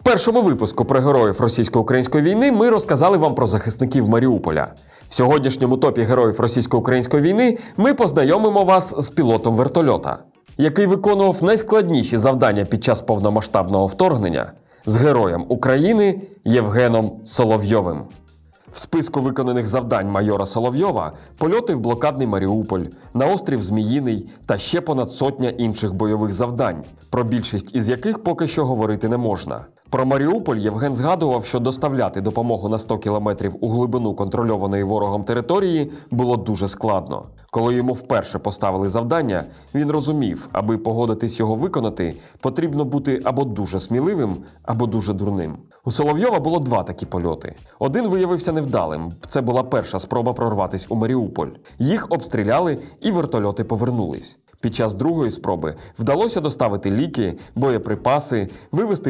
В першому випуску про героїв російсько-української війни ми розказали вам про захисників Маріуполя. В сьогоднішньому топі героїв російсько-української війни ми познайомимо вас з пілотом вертольота, який виконував найскладніші завдання під час повномасштабного вторгнення з героєм України Євгеном Соловйовим. В списку виконаних завдань майора Соловйова польоти в блокадний Маріуполь, на острів Зміїний та ще понад сотня інших бойових завдань, про більшість із яких поки що говорити не можна. Про Маріуполь Євген згадував, що доставляти допомогу на 100 кілометрів у глибину контрольованої ворогом території було дуже складно. Коли йому вперше поставили завдання, він розумів, аби погодитись його виконати, потрібно бути або дуже сміливим, або дуже дурним. У Соловйова було два такі польоти. Один виявився невдалим. Це була перша спроба прорватися у Маріуполь. Їх обстріляли і вертольоти повернулись. Під час другої спроби вдалося доставити ліки, боєприпаси, вивести